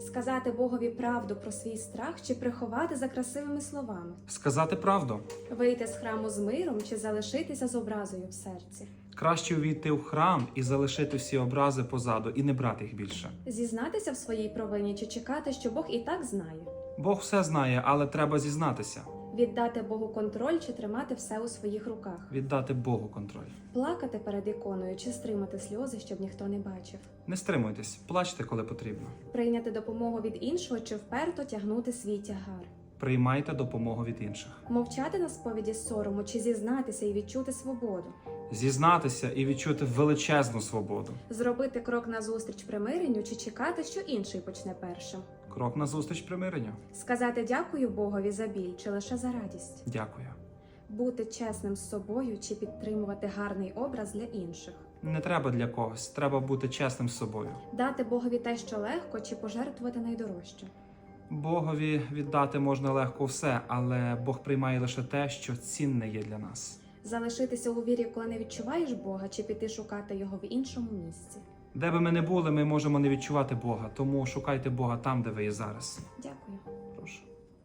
Сказати Богові правду про свій страх чи приховати за красивими словами, Сказати правду. вийти з храму з миром чи залишитися з образою в серці, Краще увійти в храм і залишити всі образи позаду і не брати їх більше. зізнатися в своїй провині чи чекати, що Бог і так знає, Бог все знає, але треба зізнатися, віддати Богу контроль чи тримати все у своїх руках, віддати Богу контроль. плакати перед іконою чи стримати сльози, щоб ніхто не бачив, Не стримуйтесь, плачте, коли потрібно. прийняти допомогу від іншого чи вперто тягнути свій тягар. Приймайте допомогу від інших. Мовчати на сповіді сорому чи зізнатися і відчути свободу, Зізнатися і відчути величезну свободу. зробити крок назустріч примиренню чи чекати, що інший почне першим, Крок назустріч примиренню. сказати дякую Богові за біль чи лише за радість, Дякую. бути чесним з собою чи підтримувати гарний образ для інших, Не треба для когось, треба бути чесним з собою. дати Богові те, що легко, чи пожертвувати найдорожче, Богові віддати можна легко все, але Бог приймає лише те, що цінне є для нас. залишитися у вірі, коли не відчуваєш Бога, чи піти шукати його в іншому місці. Де би ми не були, ми можемо не відчувати Бога, тому шукайте Бога там, де ви є зараз. Дякую.